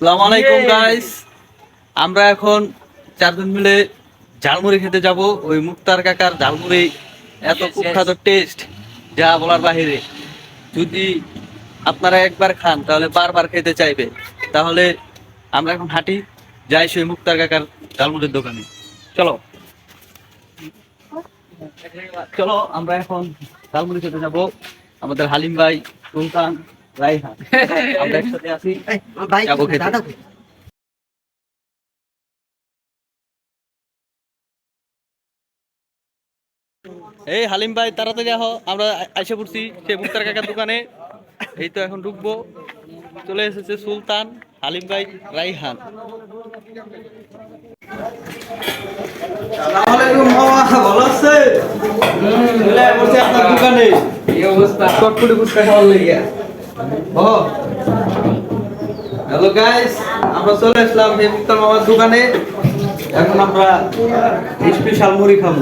আসসালামু আলাইকুম গাইস আমরা এখন চারজন মিলে ঝালমুড়ি খেতে যাব। ওই মুক্তার কাকার ঝালমুড়ি এত কুখ্যাত টেস্ট যা বলার বাহিরে। যদি আপনারা একবার খান তাহলে বারবার খেতে চাইবে। তাহলে আমরা এখন হাঁটি যাই সেই মুক্তার কাকার ঝালমুড়ির দোকানে। চলো। চলো আমরা এখন ঝালমুড়ি খেতে যাব। আমাদের হালিম ভাই সুলতান রাইহান আমরা একসাথে আছি। যাব খেতে। এই হালিম ভাই তাড়াতাড়ি আহ আমরা আইসে পড়ছি সে মুক্তার কাকার দোকানে। এই তো এখন ঢুকবো। চলে এসেছে সুলতান হালিম ভাই রাইহান। ভালো আছে? আপনার দোকানে। হ্যালো গাইস আমরা চলে আসলাম মামার দোকানে। এখন আমরা স্পেশাল মুড়ি খাব।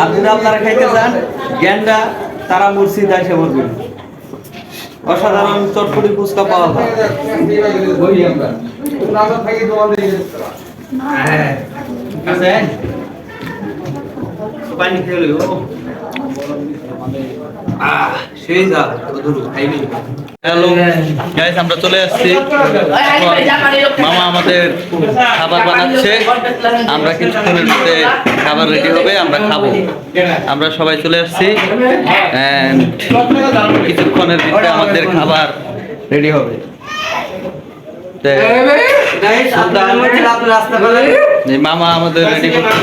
আর যদি আপনারা খাইতে চান গ্যান্ডা তারা মুর্শিদ আসে বলবেন অসাধারণ চটপটি ফুচকা পাওয়া যায়। আছে? পানি খেয়ে হ্যালো গাইস আমরা চলে আসছি। মামা আমাদের খাবার বানাচ্ছে। আমরা কিছুক্ষণের মধ্যে খাবার রেডি হবে আমরা খাব। আমরা সবাই চলে আসছি। কিছুক্ষণের মধ্যে আমাদের খাবার রেডি হবে। মামা আমাদের রেডি করতে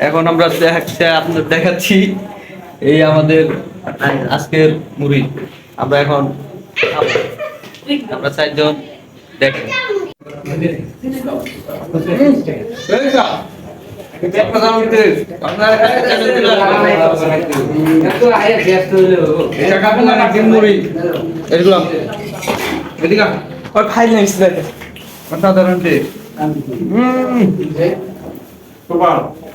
এখন আমরা দেখাচ্ছি আপনাদের দেখাচ্ছি এই আমাদের আজকের মুড়ি। আমরা এখন আমরা চারজন দেখেন। ফাইল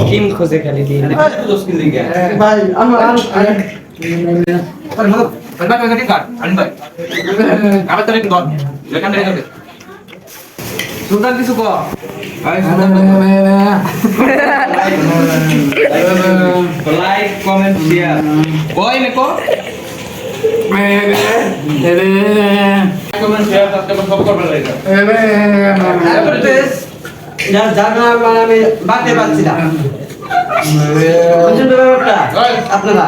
টিম খোঁজে খালি দিয়ে ভাই আমার দন সুলতান কিছু কো লাইক কমেন্ট শেয়ার কই নে কমেন্ট শেয়ার সাবস্ক্রাইব সব করবে লাগে আমি বাড়তে পারছি না। বুঝছেন তো ব্যাপারটা? আপনারা?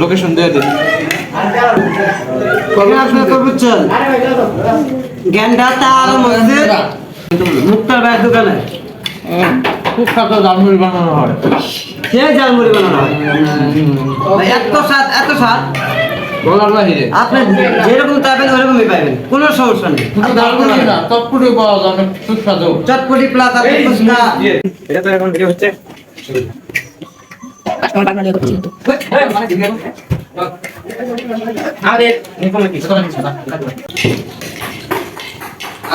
লোকেশন দিয়ে দিন বুঝছেন? জ্ঞানটা তার মধ্যে মুক্তার ভাইয়ের দোকানে। খুব খাতা জালমুড়ি বানানো হয়। সে জালমুড়ি বানানো হয়? এত স্বাদ এত স্বাদ। বলার বাহিরে। আপনি যেরকম চাইবেন ওরকমই পাবেন কোনো সমস্যা নেই। চটপুরি পাওয়া যায় অনেক সুস্বাদু। চটপটি প্লাস আপনি ফুচকা। এটা তো এখন ভিডিও হচ্ছে।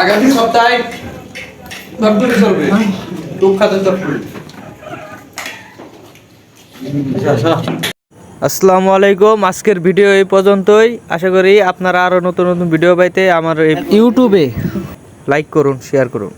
আগামী সপ্তাহে চটপুরি চলবে। কুখ্যাত আসসালামু আলাইকুম আজকের ভিডিও এই পর্যন্তই। আশা করি আপনারা আরও নতুন নতুন ভিডিও পাইতে আমার ইউটিউবে লাইক করুন শেয়ার করুন।